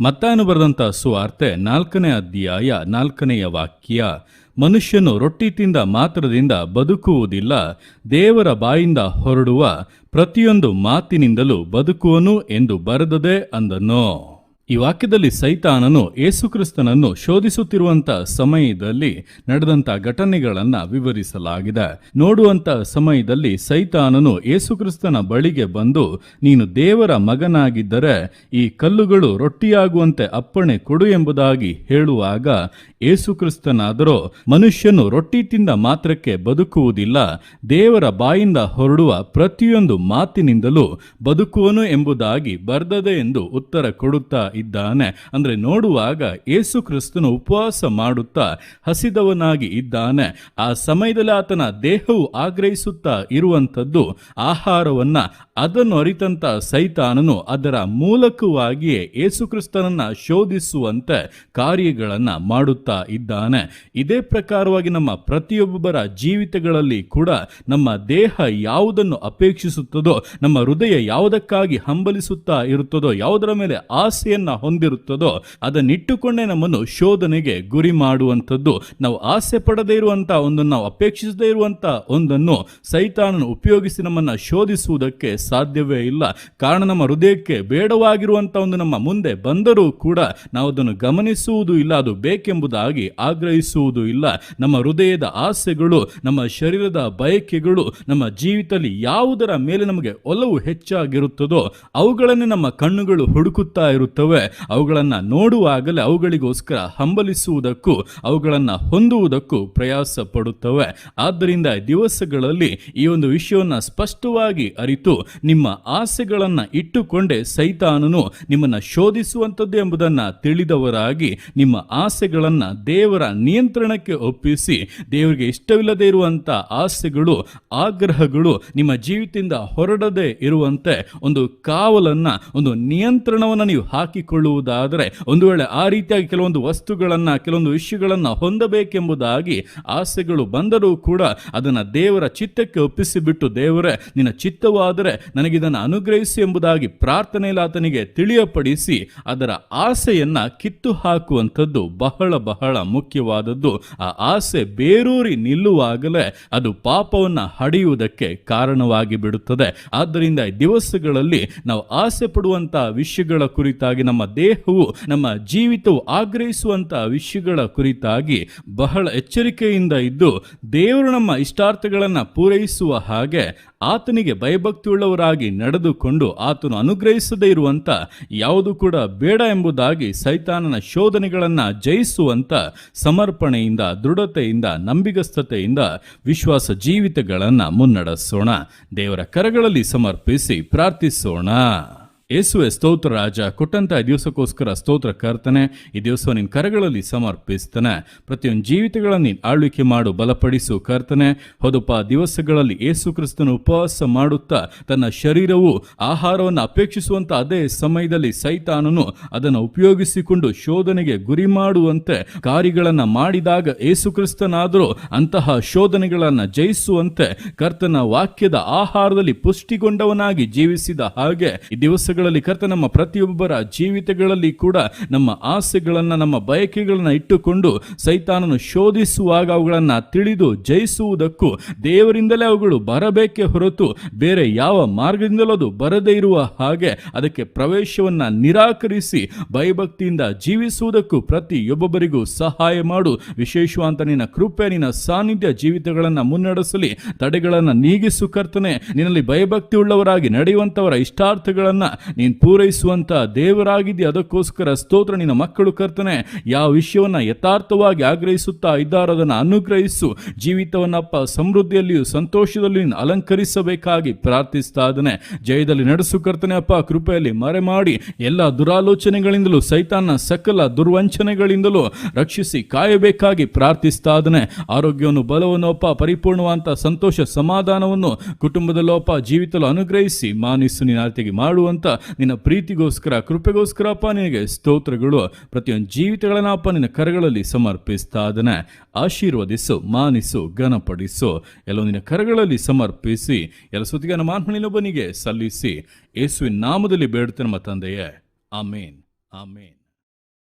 ಮತ್ತಾಯನು ಬರೆದಂಥ ಸುವಾರ್ತೆ ನಾಲ್ಕನೇ ಅಧ್ಯಾಯ ನಾಲ್ಕನೆಯ ವಾಕ್ಯ. ಮನುಷ್ಯನು ರೊಟ್ಟಿ ತಿಂದ ಮಾತ್ರದಿಂದ ಬದುಕುವುದಿಲ್ಲ, ದೇವರ ಬಾಯಿಂದ ಹೊರಡುವ ಪ್ರತಿಯೊಂದು ಮಾತಿನಿಂದಲೂ ಬದುಕುವನು ಎಂದು ಬರೆದದೆ ಅಂದನು. ಈ ವಾಕ್ಯದಲ್ಲಿ ಸೈತಾನನು ಏಸುಕ್ರಿಸ್ತನನ್ನು ಶೋಧಿಸುತ್ತಿರುವಂಥ ಸಮಯದಲ್ಲಿ ನಡೆದಂಥ ಘಟನೆಗಳನ್ನ ವಿವರಿಸಲಾಗಿದೆ. ನೋಡುವಂಥ ಸಮಯದಲ್ಲಿ ಸೈತಾನನು ಏಸುಕ್ರಿಸ್ತನ ಬಳಿಗೆ ಬಂದು, ನೀನು ದೇವರ ಮಗನಾಗಿದ್ದರೆ ಈ ಕಲ್ಲುಗಳು ರೊಟ್ಟಿಯಾಗುವಂತೆ ಅಪ್ಪಣೆ ಕೊಡು ಎಂಬುದಾಗಿ ಹೇಳುವಾಗ ಏಸುಕ್ರಿಸ್ತನಾದರೂ ಮನುಷ್ಯನು ರೊಟ್ಟಿ ತಿಂದ ಮಾತ್ರಕ್ಕೆ ಬದುಕುವುದಿಲ್ಲ. ದೇವರ ಬಾಯಿಂದ ಹೊರಡುವ ಪ್ರತಿಯೊಂದು ಮಾತಿನಿಂದಲೂ ಬದುಕುವನು ಎಂಬುದಾಗಿ ಬರ್ದದೆ ಎಂದು ಉತ್ತರ ಕೊಡುತ್ತಾ ಇದ್ದಾನೆ. ಅಂದರೆ ನೋಡುವಾಗ ಏಸು ಕ್ರಿಸ್ತನು ಉಪವಾಸ ಮಾಡುತ್ತಾ ಹಸಿದವನಾಗಿ ಇದ್ದಾನೆ. ಆ ಸಮಯದಲ್ಲಿ ಆತನ ದೇಹವು ಆಗ್ರಹಿಸುತ್ತಾ ಇರುವಂಥದ್ದು ಆಹಾರವನ್ನ ಅದನ್ನು ಅರಿತಂತ ಸೈತಾನನು ಅದರ ಮೂಲಕವಾಗಿಯೇ ಯೇಸುಕ್ರಿಸ್ತನನ್ನ ಶೋಧಿಸುವಂತೆ ಕಾರ್ಯಗಳನ್ನು ಮಾಡುತ್ತಾ ಇದ್ದಾನೆ. ಇದೇ ಪ್ರಕಾರವಾಗಿ ನಮ್ಮ ಪ್ರತಿಯೊಬ್ಬರ ಜೀವಿತಗಳಲ್ಲಿ ಕೂಡ ನಮ್ಮ ದೇಹ ಯಾವುದನ್ನು ಅಪೇಕ್ಷಿಸುತ್ತದೋ, ನಮ್ಮ ಹೃದಯ ಯಾವುದಕ್ಕಾಗಿ ಹಂಬಲಿಸುತ್ತಾ ಇರುತ್ತದೋ, ಯಾವುದರ ಮೇಲೆ ಆಸೆಯನ್ನ ಹೊಂದಿರುತ್ತದೋ ಅದನ್ನಿಟ್ಟುಕೊಂಡೇ ನಮ್ಮನ್ನು ಶೋಧನೆಗೆ ಗುರಿ ಮಾಡುವಂಥದ್ದು. ನಾವು ಆಸೆ ಪಡದೇ ಇರುವಂತ ಒಂದನ್ನು ನಾವು ಅಪೇಕ್ಷಿಸದೇ ಇರುವಂತ ಒಂದನ್ನು ಸೈತಾನನ್ನು ಉಪಯೋಗಿಸಿ ನಮ್ಮನ್ನ ಶೋಧಿಸುವುದಕ್ಕೆ ಸಾಧ್ಯವೇ ಇಲ್ಲ. ಕಾರಣ ನಮ್ಮ ಹೃದಯಕ್ಕೆ ಬೇಡವಾಗಿರುವಂತ ಒಂದು ನಮ್ಮ ಮುಂದೆ ಬಂದರೂ ಕೂಡ ನಾವು ಅದನ್ನು ಗಮನಿಸುವುದು ಇಲ್ಲ, ಅದು ಬೇಕೆಂಬುದಾಗಿ ಆಗ್ರಹಿಸುವುದು ಇಲ್ಲ. ನಮ್ಮ ಹೃದಯದ ಆಸೆಗಳು, ನಮ್ಮ ಶರೀರದ ಬಯಕೆಗಳು, ನಮ್ಮ ಜೀವಿತದಲ್ಲಿ ಯಾವುದರ ಮೇಲೆ ನಮಗೆ ಒಲವು ಹೆಚ್ಚಾಗಿರುತ್ತದೋ ಅವುಗಳನ್ನೇ ನಮ್ಮ ಕಣ್ಣುಗಳು ಹುಡುಕುತ್ತಾ ಇರುತ್ತವೆ. ಅವುಗಳನ್ನು ನೋಡುವಾಗಲೇ ಅವುಗಳಿಗೋಸ್ಕರ ಹಂಬಲಿಸುವುದಕ್ಕೂ, ಅವುಗಳನ್ನು ಹೊಂದುವುದಕ್ಕೂ ಪ್ರಯಾಸ ಪಡುತ್ತವೆ ಆದ್ದರಿಂದ ದಿವಸಗಳಲ್ಲಿ ಈ ಒಂದು ವಿಷಯವನ್ನು ಸ್ಪಷ್ಟವಾಗಿ ಅರಿತು, ನಿಮ್ಮ ಆಸೆಗಳನ್ನು ಇಟ್ಟುಕೊಂಡೇ ಸೈತಾನನು ನಿಮ್ಮನ್ನ ಶೋಧಿಸುವಂಥದ್ದು ಎಂಬುದನ್ನ ತಿಳಿದವರಾಗಿ, ನಿಮ್ಮ ಆಸೆಗಳನ್ನು ದೇವರ ನಿಯಂತ್ರಣಕ್ಕೆ ಒಪ್ಪಿಸಿ, ದೇವರಿಗೆ ಇಷ್ಟವಿಲ್ಲದೆ ಇರುವಂತ ಆಸೆಗಳು, ಆಗ್ರಹಗಳು ನಿಮ್ಮ ಜೀವಿತದಿಂದ ಹೊರಡದೆ ಇರುವಂತೆ ಒಂದು ಕಾವಲನ್ನ, ಒಂದು ನಿಯಂತ್ರಣವನ್ನು ನೀವು ಹಾಕಿಕೊಳ್ಳುವುದಾದರೆ ಒಂದು ವೇಳೆ ಆ ರೀತಿಯಾಗಿ ಕೆಲವೊಂದು ವಸ್ತುಗಳನ್ನು, ಕೆಲವೊಂದು ವಿಷಯಗಳನ್ನು ಹೊಂದಬೇಕೆಂಬುದಾಗಿ ಆಸೆಗಳು ಬಂದರೂ ಕೂಡ ಅದನ್ನು ದೇವರ ಚಿತ್ತಕ್ಕೆ ಒಪ್ಪಿಸಿಬಿಟ್ಟು, ದೇವರೇ, ನಿನ್ನ ಚಿತ್ತವಾದರೆ ನನಗಿದನ್ನು ಅನುಗ್ರಹಿಸಿ ಎಂಬುದಾಗಿ ಪ್ರಾರ್ಥನೆಯಲ್ಲಿ ಆತನಿಗೆ ತಿಳಿಯಪಡಿಸಿ ಅದರ ಆಸೆಯನ್ನು ಕಿತ್ತು ಹಾಕುವಂಥದ್ದು ಬಹಳ ಬಹಳ ಮುಖ್ಯವಾದದ್ದು. ಆ ಆಸೆ ಬೇರೂರಿ ನಿಲ್ಲುವಾಗಲೇ ಅದು ಪಾಪವನ್ನ ಹಡೆಯುವುದಕ್ಕೆ ಕಾರಣವಾಗಿ ಬಿಡುತ್ತದೆ ಆದ್ದರಿಂದ ಈ ದಿವಸಗಳಲ್ಲಿ ನಾವು ಆಸೆ ಪಡುವಂತಹ ವಿಷಯಗಳ ಕುರಿತಾಗಿ ನಮ್ಮ ದೇಹವು ನಮ್ಮ ಜೀವಿತವು ಆಗ್ರಹಿಸುವಂಥ ವಿಷಯಗಳ ಕುರಿತಾಗಿ ಬಹಳ ಎಚ್ಚರಿಕೆಯಿಂದ ಇದ್ದು ದೇವರು ನಮ್ಮ ಇಷ್ಟಾರ್ಥಗಳನ್ನ ಪೂರೈಸುವ ಹಾಗೆ ಆತನಿಗೆ ಭಯಭಕ್ತಿಯುಳ್ಳವರಾಗಿ ನಡೆದುಕೊಂಡು ಆತನು ಅನುಗ್ರಹಿಸದೇ ಇರುವಂತ ಯಾವುದು ಕೂಡ ಬೇಡ ಎಂಬುದಾಗಿ ಸೈತಾನನ ಶೋಧನೆಗಳನ್ನ ಜಯಿಸುವಂತ ಸಮರ್ಪಣೆಯಿಂದ, ದೃಢತೆಯಿಂದ, ನಂಬಿಗಸ್ತತೆಯಿಂದ ವಿಶ್ವಾಸ ಜೀವಿತಗಳನ್ನ ಮುನ್ನಡೆಸೋಣ. ದೇವರ ಕರಗಳಲ್ಲಿ ಸಮರ್ಪಿಸಿ ಪ್ರಾರ್ಥಿಸೋಣ. ಯೇಸುವೆ ಸ್ತೋತ್ರ ರಾಜ, ಕೊಟ್ಟಂತ ಈ ದಿವಸಕ್ಕೋಸ್ಕರ ಸ್ತೋತ್ರ ಕರ್ತನೆ, ಈ ದಿವಸ ನಿನ್ನ ಕರಗಳಲ್ಲಿ ಸಮರ್ಪಿಸ್ತಾನೆ. ಪ್ರತಿಯೊಂದು ಜೀವಿತಗಳನ್ನು ನೀನು ಆಳ್ವಿಕೆ ಮಾಡು, ಬಲಪಡಿಸು ಕರ್ತನೆ. ಹೊದಪ ದಿವಸಗಳಲ್ಲಿ ಯೇಸು ಕ್ರಿಸ್ತನು ಉಪವಾಸ ಮಾಡುತ್ತಾ ತನ್ನ ಶರೀರವು ಆಹಾರವನ್ನು ಅಪೇಕ್ಷಿಸುವಂತ ಅದೇ ಸಮಯದಲ್ಲಿ ಸೈತಾನನು ಅದನ್ನು ಉಪಯೋಗಿಸಿಕೊಂಡು ಶೋಧನೆಗೆ ಗುರಿ ಮಾಡುವಂತೆ ಕಾರ್ಯಗಳನ್ನು ಮಾಡಿದಾಗ ಯೇಸು ಕ್ರಿಸ್ತನಾದರೂ ಅಂತಹ ಶೋಧನೆಗಳನ್ನು ಜಯಿಸುವಂತೆ ಕರ್ತನ ವಾಕ್ಯದ ಆಹಾರದಲ್ಲಿ ಪುಷ್ಟಿಗೊಂಡವನಾಗಿ ಜೀವಿಸಿದ ಹಾಗೆ ಈ ದಿವಸಗಳಲ್ಲಿ ಕರ್ತ ನಮ್ಮ ಪ್ರತಿಯೊಬ್ಬರ ಜೀವಿತಗಳಲ್ಲಿ ಕೂಡ ನಮ್ಮ ಆಸೆಗಳನ್ನು, ನಮ್ಮ ಬಯಕೆಗಳನ್ನ ಇಟ್ಟುಕೊಂಡು ಸೈತಾನನು ಶೋಧಿಸುವಾಗ ಅವುಗಳನ್ನು ತಿಳಿದು ಜಯಿಸುವುದಕ್ಕೂ ದೇವರಿಂದಲೇ ಅವುಗಳು ಬರಬೇಕೇ ಹೊರತು ಬೇರೆ ಯಾವ ಮಾರ್ಗದಿಂದಲೂ ಅದು ಬರದೇ ಇರುವ ಹಾಗೆ ಅದಕ್ಕೆ ಪ್ರವೇಶವನ್ನ ನಿರಾಕರಿಸಿ ಭಯಭಕ್ತಿಯಿಂದ ಜೀವಿಸುವುದಕ್ಕೂ ಪ್ರತಿಯೊಬ್ಬೊಬ್ಬರಿಗೂ ಸಹಾಯ ಮಾಡು. ವಿಶೇಷವಾದ ನಿನ್ನ ಕೃಪೆ, ನಿನ್ನ ಸಾನ್ನಿಧ್ಯ ಜೀವಿತಗಳನ್ನು ಮುನ್ನಡೆಸಲಿ. ತಡೆಗಳನ್ನು ನೀಗಿಸು ಕರ್ತನೆ. ನಿನ್ನಲ್ಲಿ ಭಯಭಕ್ತಿ ಉಳ್ಳವರಾಗಿ ನಡೆಯುವಂತವರ ಇಷ್ಟಾರ್ಥಗಳನ್ನ ನೀನು ಪೂರೈಸುವಂಥ ದೇವರಾಗಿದ್ದಿ, ಅದಕ್ಕೋಸ್ಕರ ಸ್ತೋತ್ರ ನಿನ್ನ ಮಕ್ಕಳು ಕರ್ತನೆ. ಯಾವ ವಿಷಯವನ್ನ ಯಥಾರ್ಥವಾಗಿ ಆಗ್ರಹಿಸುತ್ತಾ ಇದ್ದಾರೋ ಅದನ್ನು ಅನುಗ್ರಹಿಸು. ಜೀವಿತವನ್ನಪ್ಪ ಸಮೃದ್ಧಿಯಲ್ಲಿಯೂ ಸಂತೋಷದಲ್ಲಿ ಅಲಂಕರಿಸಬೇಕಾಗಿ ಪ್ರಾರ್ಥಿಸ್ತಾ ಇದ್ದಾನೆ. ಜಯದಲ್ಲಿ ನಡೆಸು ಕರ್ತನೆ ಅಪ್ಪ, ಕೃಪೆಯಲ್ಲಿ ಮರೆ ಮಾಡಿ ಎಲ್ಲ ದುರಾಲೋಚನೆಗಳಿಂದಲೂ ಸೈತಾನ ಸಕಲ ದುರ್ವಂಚನೆಗಳಿಂದಲೂ ರಕ್ಷಿಸಿ ಕಾಯಬೇಕಾಗಿ ಪ್ರಾರ್ಥಿಸ್ತಾ ಇದ್ದಾನೆ. ಆರೋಗ್ಯವನ್ನು, ಬಲವನ್ನು ಅಪ್ಪ ಪರಿಪೂರ್ಣವಾದಂಥ ಸಂತೋಷ, ಸಮಾಧಾನವನ್ನು ಕುಟುಂಬದಲ್ಲೋಪ ಜೀವಿತಲು ಅನುಗ್ರಹಿಸಿ ಮಾನಿಸು ನಿನ್ನ ಆರ್ತಿಗೆ ಮಾಡುವಂತ ನಿನ್ನ ಪ್ರೀತಿಗೋಸ್ಕರ ಕೃಪೆಗೋಸ್ಕರಪ್ಪ ನಿನಗೆ ಸ್ತೋತ್ರಗಳು. ಪ್ರತಿಯೊಂದು ಜೀವಿತಗಳನ್ನಪ್ಪ ನಿನ್ನ ಕರಗಳಲ್ಲಿ ಸಮರ್ಪಿಸ್ತಾ ಅದನ್ನ ಆಶೀರ್ವದಿಸು, ಮಾನಿಸು, ಘನಪಡಿಸು. ಎಲ್ಲೋ ನಿನ್ನ ಕರಗಳಲ್ಲಿ ಸಮರ್ಪಿಸಿ, ಎಲ್ಲ ಸುತ್ತಿಗೆ ನಮ್ಮ ಆತ್ಮನಿನೊಬ್ಬನಿಗೆ ಸಲ್ಲಿಸಿ. ಯೇಸುವಿನ ನಾಮದಲ್ಲಿ ಬೇಡುತ್ತೆ ನಮ್ಮ ತಂದೆಯೇ. ಆಮೇನ್. ಆಮೇನ್.